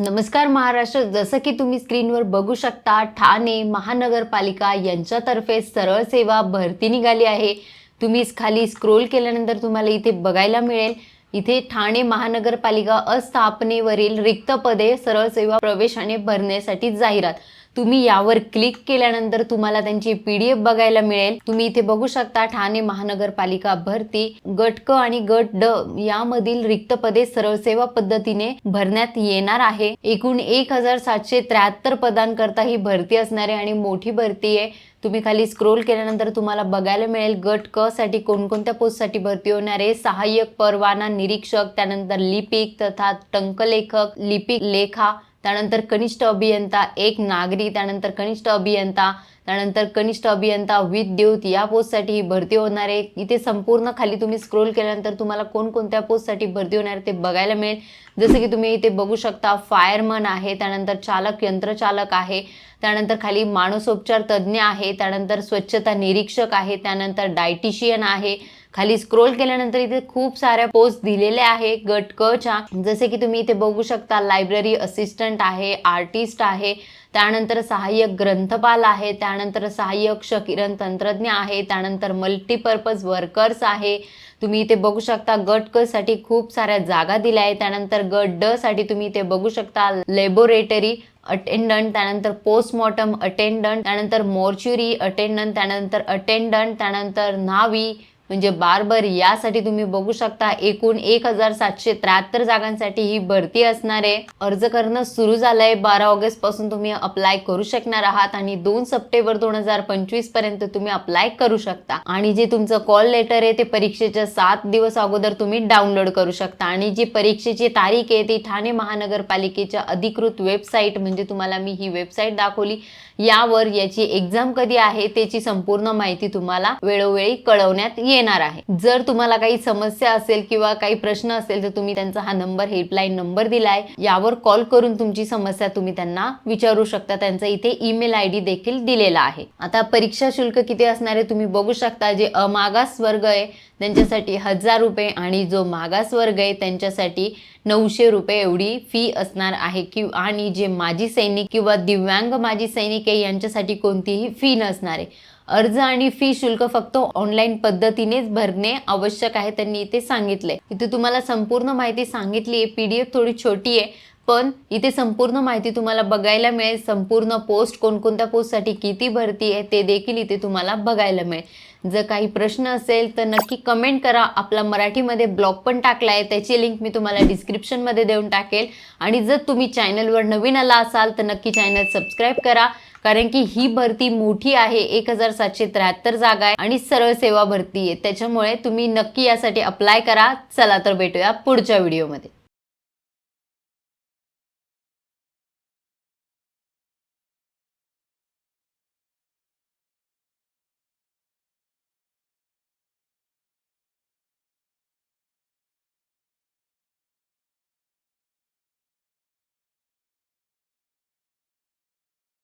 नमस्कार महाराष्ट्र. जसं की तुम्ही स्क्रीनवर बघू शकता ठाणे महानगरपालिका यांच्यातर्फे सरळ सेवा भरती निघाली आहे. तुम्ही खाली स्क्रोल केल्यानंतर तुम्हाला इथे बघायला मिळेल. इथे ठाणे महानगरपालिका अस्थापनेवरील रिक्त पदे सरळ सेवा प्रवेशाने भरण्यासाठी जाहिरात. तुम्ही यावर क्लिक केल्यानंतर तुम्हाला त्यांची पीडीएफ बघायला मिळेल. तुम्ही इथे बघू शकता ठाणे महानगरपालिका भरती गट क आणि गट ड यामधील रिक्त पदे सरळ सेवा पद्धतीने भरण्यात येणार आहे. एकूण एक हजार सातशे त्र्याहत्तर पदांकरता ही भरती असणारे आणि मोठी भरती आहे. तुम्ही खाली स्क्रोल केल्यानंतर तुम्हाला बघायला मिळेल गट क साठी कोणकोणत्या पोस्टसाठी भरती होणार आहे. सहाय्यक परवाना निरीक्षक त्यानंतर लिपिक तथा टंकलेखक लिपिक लेखा त्यानंतर कनिष्ठ अभियंता एक नागरी त्यानंतर कनिष्ठ अभियंता त्यानंतर कनिष्ठ अभियंता विथ देऊत या पोस्टसाठी ही भरती होणार आहे. इथे संपूर्ण खाली तुम्ही स्क्रोल केल्यानंतर तुम्हाला कोणकोणत्या पोस्टसाठी भरती होणार आहे ते बघायला मिळेल. जसं की तुम्ही इथे बघू शकता फायरमन आहे त्यानंतर चालक यंत्रचालक आहे त्यानंतर खाली मानसोपचार तज्ज्ञ आहे त्यानंतर स्वच्छता निरीक्षक आहे त्यानंतर डायटिशियन आहे. खाली स्क्रोल केल्यानंतर इथे खूप साऱ्या पोस्ट दिलेल्या आहे गट क च्या. जसे की तुम्ही इथे बघू शकता लायब्ररी असिस्टंट आहे आर्टिस्ट आहे त्यानंतर सहाय्यक ग्रंथपाल आहे त्यानंतर सहाय्यक शकिरण तंत्रज्ञ आहे त्यानंतर मल्टीपर्पज वर्कर्स आहे. तुम्ही इथे बघू शकता गट क साठी खूप साऱ्या जागा दिल्या आहेत. त्यानंतर गट ड साठी तुम्ही इथे बघू शकता लेबोरेटरी अटेंडंट त्यानंतर पोस्टमॉर्टम अटेंडंट त्यानंतर मोर्च्युरी अटेंडंट त्यानंतर अटेंडंट त्यानंतर न्हावी म्हणजे बारबर यासाठी तुम्ही बघू शकता एकूण एक हजार सातशे त्र्याहत्तर जागांसाठी ही भरती असणार आहे. अर्ज करणं सुरू झालंय. बारा ऑगस्टपासून तुम्ही अप्लाय करू शकणार आहात आणि दोन सप्टेंबर दोन हजार पंचवीसपर्यंत तुम्ही अप्लाय करू शकता. आणि जे तुमचं कॉल लेटर आहे ते परीक्षेच्या सात दिवस अगोदर तुम्ही डाउनलोड करू शकता. आणि जी परीक्षेची तारीख आहे ती ठाणे महानगरपालिकेच्या अधिकृत वेबसाईट म्हणजे तुम्हाला मी ही वेबसाईट दाखवली. यावर याची एक्झाम कधी आहे त्याची संपूर्ण माहिती तुम्हाला वेळोवेळी कळवण्यात येणार आहे. जर तुम्हाला काही समस्या असेल किंवा काही प्रश्न असेल तर तुम्ही त्यांचा हा नंबर हेल्पलाईन नंबर दिलाय. यावर कॉल करून तुमची समस्या तुम्ही त्यांना विचारू शकता. त्यांचा इथे ईमेल आय डी देखील दिलेला आहे. आता परीक्षा शुल्क किती असणार आहे तुम्ही बघू शकता. जे अमागास वर्ग आहे त्यांच्यासाठी हजार रुपये आणि जो मागास वर्ग आहे त्यांच्यासाठी नऊशे रुपये एवढी फी असणार आहे. कि आणि जे माजी सैनिक किंवा दिव्यांग माजी सैनिक आहे यांच्यासाठी कोणतीही फी नसणार आहे. अर्ज आणि फी शुल्क फक्त ऑनलाईन पद्धतीनेच भरणे आवश्यक आहे त्यांनी इथे सांगितले इथे तुम्हाला संपूर्ण माहिती सांगितली आहे पीडीएफ थोडी छोटी आहे पण इथे संपूर्ण माहिती तुम्हाला बघायला मिळेल. संपूर्ण पोस्ट कोणकोणत्या पोस्टसाठी किती भरती आहे ते देखील इथे तुम्हाला बघायला मिळेल. जर काही प्रश्न असेल तर नक्की कमेंट करा. आपला मराठीमध्ये ब्लॉग पण टाकला आहे त्याची लिंक मी तुम्हाला डिस्क्रिप्शनमध्ये देऊन टाकेल. आणि जर तुम्ही चॅनलवर नवीन आला असाल तर नक्की चॅनल सबस्क्राईब करा. कारण की ही भरती मोठी आहे एक हजार सातशे त्र्याहत्तर जागा आहे आणि सरळ सेवा भरती आहे. त्याच्यामुळे तुम्ही नक्की यासाठी अप्लाय करा. चला तर भेटूया पुढच्या व्हिडिओमध्ये